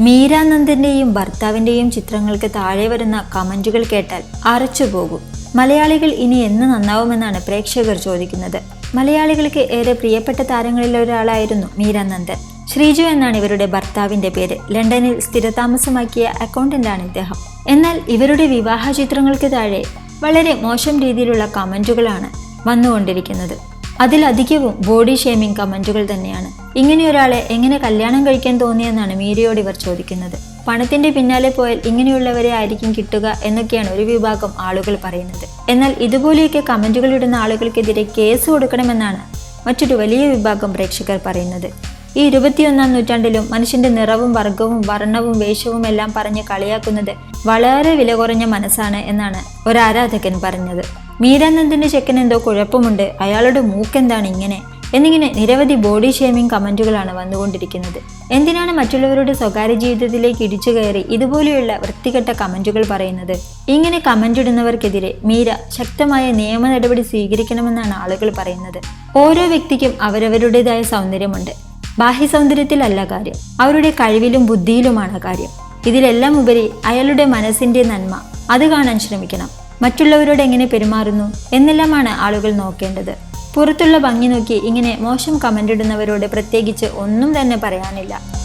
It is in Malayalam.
മീരാനന്ദന്റെയും ഭർത്താവിന്റെയും ചിത്രങ്ങൾക്ക് താഴെ വരുന്ന കമന്റുകൾ കേട്ടാൽ അറച്ചുപോകും മലയാളികൾ ഇനി എന്ന് നന്നാവുമെന്നാണ് പ്രേക്ഷകർ ചോദിക്കുന്നത്. മലയാളികൾക്ക് ഏറെ പ്രിയപ്പെട്ട താരങ്ങളിൽ ഒരാളായിരുന്നു മീരാനന്ദൻ. ശ്രീജു എന്നാണ് ഇവരുടെ ഭർത്താവിന്റെ പേര്. ലണ്ടനിൽ സ്ഥിരതാമസമാക്കിയ അക്കൗണ്ടന്റാണ് ഇദ്ദേഹം. എന്നാൽ ഇവരുടെ വിവാഹ ചിത്രങ്ങൾക്ക് താഴെ വളരെ മോശം രീതിയിലുള്ള കമന്റുകളാണ് വന്നുകൊണ്ടിരിക്കുന്നത്. അതിലധികവും ബോഡി ഷേമിംഗ് കമന്റുകൾ തന്നെയാണ്. ഇങ്ങനെ ഒരാളെ എങ്ങനെ കല്യാണം കഴിക്കാൻ തോന്നിയെന്നാണ് മീരയോട് ഇവർ ചോദിക്കുന്നത്. പണത്തിന്റെ പിന്നാലെ പോയാൽ ഇങ്ങനെയുള്ളവരെ ആയിരിക്കും കിട്ടുക എന്നൊക്കെയാണ് ഒരു വിഭാഗം ആളുകൾ പറയുന്നത്. എന്നാൽ ഇതുപോലെയൊക്കെ കമന്റുകൾ ഇടുന്ന ആളുകൾക്കെതിരെ കേസ് കൊടുക്കണമെന്നാണ് മറ്റൊരു വലിയ വിഭാഗം പ്രേക്ഷകർ പറയുന്നത്. ഈ ഇരുപത്തിയൊന്നാം നൂറ്റാണ്ടിലും മനുഷ്യന്റെ നിറവും വർഗവും വർണവും വേഷവും എല്ലാം പറഞ്ഞ് കളിയാക്കുന്നത് വളരെ വില കുറഞ്ഞ മനസ്സാണ് എന്നാണ് ഒരു ആരാധകൻ പറഞ്ഞത്. മീരാനന്ദന്റെ ചെക്കൻ എന്തോ കുഴപ്പമുണ്ട്. അയാളുടെ മൂക്കെന്താണ് ഇങ്ങനെ? എന്നിങ്ങനെ നിരവധി ബോഡി ഷേമിംഗ് കമന്റുകളാണ് വന്നുകൊണ്ടിരിക്കുന്നത്. എന്തിനാണ് മറ്റുള്ളവരുടെ സ്വകാര്യ ജീവിതത്തിലേക്ക് ഇടിച്ചു കയറി ഇതുപോലെയുള്ള വൃത്തികെട്ട കമന്റുകൾ പറയുന്നത്? ഇങ്ങനെ കമന്റ് ഇടുന്നവർക്കെതിരെ മീര ശക്തമായ നിയമ നടപടി സ്വീകരിക്കണമെന്നാണ് ആളുകൾ പറയുന്നത്. ഓരോ വ്യക്തിക്കും അവരവരുടേതായ സൗന്ദര്യമുണ്ട്. ബാഹ്യ സൗന്ദര്യത്തിലല്ല കാര്യം. അവരുടെ കഴിവിലും ബുദ്ധിയിലുമാണ് കാര്യം. ഇതിലെല്ലാം ഉപരി അയാളുടെ മനസ്സിന്റെ നന്മ. അത് കാണാൻ ശ്രമിക്കണം. മറ്റുള്ളവരോട് എങ്ങനെ പെരുമാറുന്നു എന്നെല്ലാമാണ് ആളുകൾ നോക്കേണ്ടത്. പുറത്തുള്ള ഭംഗി നോക്കി ഇങ്ങനെ മോശം കമന്റ് ഇടുന്നവരോട് പ്രത്യേകിച്ച് ഒന്നും തന്നെ പറയാനില്ല.